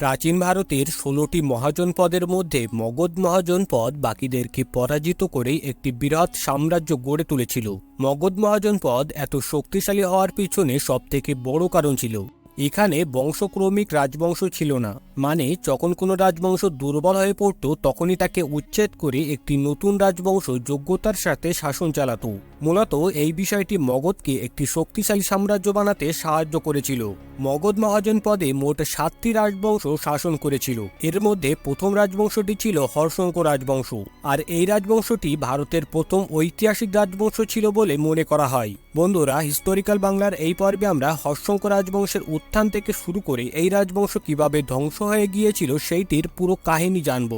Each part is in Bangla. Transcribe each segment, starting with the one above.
প্রাচীন ভারতের ষোলোটি মহাজনপদের মধ্যে মগধ মহাজনপদ বাকিদেরকে পরাজিত করে একটি বিরাট সাম্রাজ্য গড়ে তুলেছিল। মগধ মহাজনপদ এত শক্তিশালী হওয়ার পিছনে সবথেকে বড় কারণ ছিল। এখানে বংশক্রমিক রাজবংশ ছিল না। মানে যখন কোনো রাজবংশ দুর্বল হয়ে পড়ত, তখনই তাকে উচ্ছেদ করে একটি নতুন রাজবংশ যোগ্যতার সাথে শাসন চালাতো। মূলত এই বিষয়টি মগধকে একটি শক্তিশালী সাম্রাজ্য বানাতে সাহায্য করেছিল। মগধ মহাজন পদে মোট সাতটি রাজবংশ শাসন করেছিল। এর মধ্যে প্রথম রাজবংশটি ছিল হর্ষঙ্ক রাজবংশ, আর এই রাজবংশটি ভারতের প্রথম ঐতিহাসিক রাজবংশ ছিল বলে মনে করা হয়। বন্ধুরা, হিস্টোরিক্যাল বাংলার এই পর্বে আমরা হর্ষঙ্ক রাজবংশের উত্থান থেকে শুরু করে এই রাজবংশ কীভাবে ধ্বংস হয়ে গিয়েছিল সেইটির পুরো কাহিনী জানব।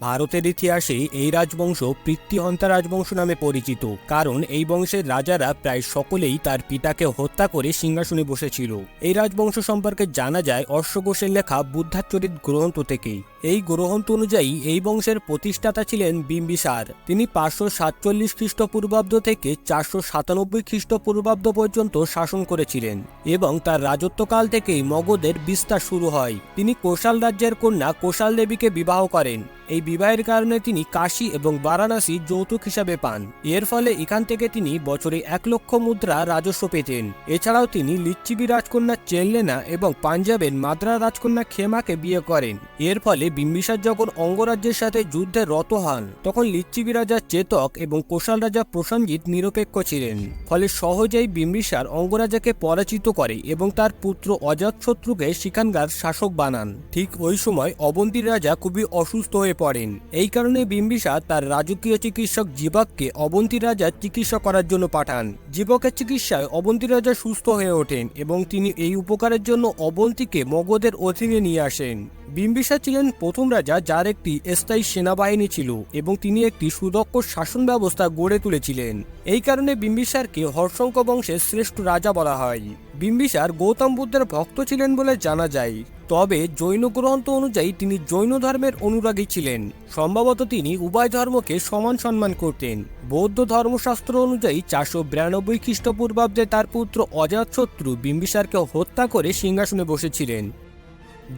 ভারতের ইতিহাসে এই রাজবংশ পৃথ্বীহন্তা রাজবংশ নামে পরিচিত, কারণ এই বংশের রাজারা প্রায় সকলেই তার পিতাকে হত্যা করে সিংহাসনে বসেছিল। এই রাজবংশ সম্পর্কে জানা যায় অশ্বঘোষের লেখা বুদ্ধাচরিত গ্রন্থ থেকেই। এই গ্রন্থ অনুযায়ী এই বংশের প্রতিষ্ঠাতা ছিলেন বিম্বিসার। তিনি পাঁচশো সাতচল্লিশ খ্রিস্টপূর্বাব্দ থেকে চারশো সাতানব্বই খ্রিস্টপূর্বাব্দ পর্যন্ত শাসন করেছিলেন এবং তার রাজত্বকাল থেকেই মগধের বিস্তার শুরু হয়। তিনি কোশাল রাজ্যের কন্যা কোশাল দেবীকে বিবাহ করেন। এই বিবাহের কারণে তিনি কাশী এবং বারাণসী যৌতুক হিসাবে পান। এর ফলে এখান থেকে তিনি বছরে এক লক্ষ মুদ্রা রাজস্ব পেতেন। এছাড়াও তিনি লিচ্ছিবি রাজকন্যা চেল্লেনা এবং পাঞ্জাবের মাদ্রা রাজকন্যা খেমাকে বিয়ে করেন। এর ফলে বিম্বিসার যখন অঙ্গরাজ্যের সাথে যুদ্ধে রত হন, তখন লিচ্ছিবি রাজা চেতক এবং কোশাল রাজা প্রসঞ্জিৎ নিরপেক্ষ ছিলেন। ফলে সহজেই বিম্বিসার অঙ্গরাজাকে পরাজিত করে এবং তার পুত্র অজাতশত্রুকে সেখানকার শাসক বানান। ঠিক ওই সময় অবন্তীর রাজা খুবই অসুস্থ হয়ে পড়েন। এই কারণে বিম্বিসার তার রাজকীয় চিকিৎসক জীবককে অবন্তী রাজার চিকিৎসা করার জন্য পাঠান। জীবকের চিকিৎসায় অবন্তী রাজা সুস্থ হয়ে ওঠেন এবং তিনি এই উপকারের জন্য অবন্তীকে মগধের অধীনে নিয়ে আসেন। বিম্বিসা ছিলেন প্রথম রাজা, যার একটি স্থায়ী সেনাবাহিনী ছিল এবং তিনি একটি সুদক্ষ শাসন ব্যবস্থা গড়ে তুলেছিলেন। এই কারণে বিম্বিসারকে হর্ষঙ্ক বংশের শ্রেষ্ঠ রাজা বলা হয়। বিম্বিসার গৌতম বুদ্ধের ভক্ত ছিলেন বলে জানা যায়। তবে জৈন গ্রন্থ অনুযায়ী তিনি জৈন ধর্মের অনুরাগী ছিলেন। সম্ভবত তিনি উভয় ধর্মকে সমান সম্মান করতেন। বৌদ্ধ ধর্মশাস্ত্র অনুযায়ী চারশো বিরানব্বই খ্রিস্টপূর্বাব্দে তার পুত্র অজাতশত্রু বিম্বিসারকে হত্যা করে সিংহাসনে বসেছিলেন।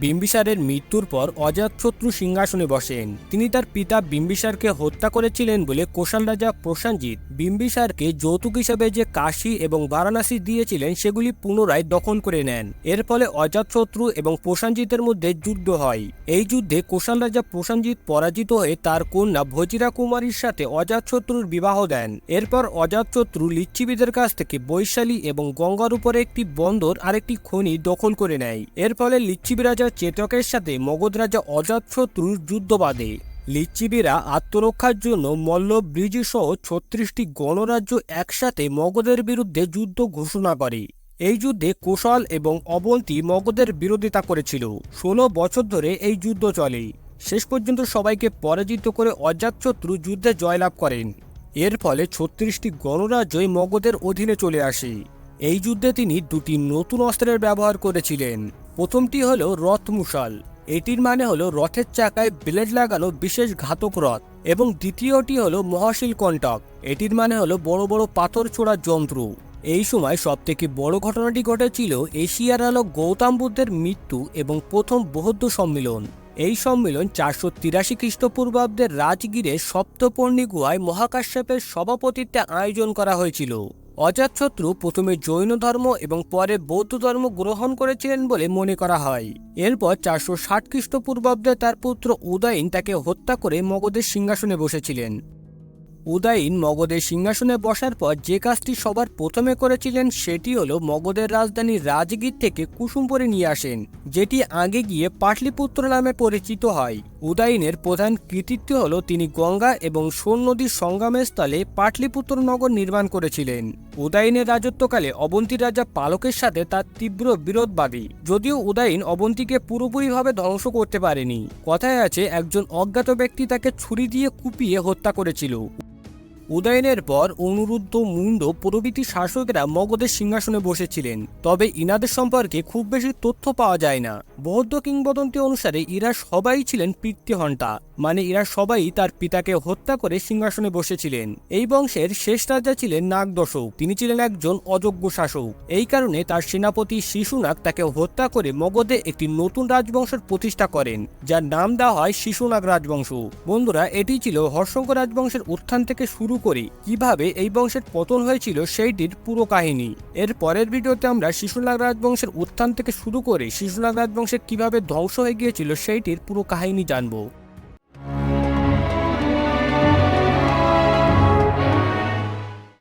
বিম্বিসারের মৃত্যুর পর অজাতশত্রু সিংহাসনে বসেন। তিনি তার পিতা বিম্বিসারকে হত্যা করেছিলেন বলে কোশাল রাজা প্রসেনজিৎ বিম্বিসারকে যৌতুক হিসেবে যে কাশী এবং বারাণসী দিয়েছিলেন, সেগুলি পুনরায় দখল করে নেন। এর ফলে অজাতশত্রু এবং প্রসেনজিতের মধ্যে যুদ্ধ হয়। এই যুদ্ধে কোশাল রাজা প্রসেনজিৎ পরাজিত হয়ে তার কন্যা ভজিরা কুমারীর সাথে অজাতশত্রুর বিবাহ দেন। এরপর অজাতশত্রু লিচ্ছিবিদের কাছ থেকে বৈশালী এবং গঙ্গার উপরে একটি বন্দর আরেকটি খনি দখল করে নেয়। এর ফলে লিচ্ছিবি রাজা চেতকের সাথে মগধ রাজা অজাতশত্রুর যুদ্ধ বাঁধে। লিচ্ছিবিরা আত্মরক্ষার জন্য মল্ল ব্রিজ সহ ছত্রিশটি গণরাজ্য একসাথে মগধের বিরুদ্ধে যুদ্ধ ঘোষণা করে। এই যুদ্ধে কুশল এবং অবন্তী মগধের বিরোধিতা করেছিল। ষোলো বছর ধরে এই যুদ্ধ চলে। শেষ পর্যন্ত সবাইকে পরাজিত করে অজাতশত্রু যুদ্ধে জয়লাভ করেন। এর ফলে ছত্রিশটি গণরাজ্যই মগধের অধীনে চলে আসে। এই যুদ্ধে তিনি দুটি নতুন অস্ত্রের ব্যবহার করেছিলেন। প্রথমটি হল রথ মুশাল এটির মানে হলো রথের চাকায় ব্লেড লাগানো বিশেষ ঘাতক রথ এবং দ্বিতীয়টি হলো মহাশিল কণ্টক। এটির মানে হলো বড় বড় পাথর ছোড়ার যন্ত্র। এই সময় সবথেকে বড় ঘটনাটি ঘটেছিল এশিয়ার আলো গৌতম বুদ্ধের মৃত্যু এবং প্রথম বৌদ্ধ সম্মিলন। এই সম্মেলন চারশো তিরাশি খ্রিস্টপূর্বাব্দের রাজগিরে সপ্তপর্ণী গুহায় মহাকাশ্যপের সভাপতিত্বে আয়োজন করা হয়েছিল। অজাতশত্রু প্রথমে জৈন ধর্ম এবং পরে বৌদ্ধ ধর্ম গ্রহণ করেছিলেন বলে মনে করা হয়। এরপর চারশো ষাট খ্রিস্টপূর্বাব্দে তার পুত্র উদয়ন তাকে হত্যা করে মগধের সিংহাসনে বসেছিলেন। উদয়ন মগধের সিংহাসনে বসার পর যে কাজটি সবার প্রথমে করেছিলেন সেটি হলো মগধের রাজধানী রাজগীর থেকে কুসুমপুরে নিয়ে আসেন, যেটি আগে গিয়ে পাটলিপুত্র নামে পরিচিত হয়। উদয়নের প্রধান কৃতিত্ব হল তিনি গঙ্গা এবং সোন নদীর সঙ্গমের স্থলে পাটলিপুত্র নগর নির্মাণ করেছিলেন। উদয়নের রাজত্বকালে অবন্তী রাজা পালকের সাথে তার তীব্র বিরোধবাদী যদিও উদয়ন অবন্তীকে পুরোপুরিভাবে ধ্বংস করতে পারেনি। কথায় আছে, একজন অজ্ঞাত ব্যক্তি তাকে ছুরি দিয়ে কুপিয়ে হত্যা করেছিল। উদয়নের পর অনুরুদ্ধ মুন্ড প্রভৃতি শাসকেরা মগধের সিংহাসনে বসেছিলেন। তবে ইনাদের সম্পর্কে খুব বেশি তথ্য পাওয়া যায় না। বৌদ্ধ কিংবদন্তি অনুসারে ইরা সবাই ছিলেন পিতৃহন্তা মানে ইরা সবাই তার পিতাকে হত্যা করে সিংহাসনে বসেছিলেন। এই বংশের শেষ রাজা ছিলেন নাগদশক, তিনি ছিলেন একজন অযোগ্য শাসক। এই কারণে তার সেনাপতি শিশুনাগ তাকে হত্যা করে মগধে একটি নতুন রাজবংশের প্রতিষ্ঠা করেন, যার নাম দেওয়া হয় শিশুনাগ রাজবংশ। বন্ধুরা, এটি ছিল হর্ষঙ্ক রাজবংশের উত্থান থেকে শুরু করি, কীভাবে এই বংশের পতন হয়েছিল সেইটির পুরো কাহিনী। এর পরের ভিডিওতে আমরা শিশুনাগ রাজবংশের উত্থান থেকে শুরু করে শিশুনাগ রাজবংশের কীভাবে ধ্বংস হয়ে গিয়েছিল সেইটির পুরো কাহিনী জানব।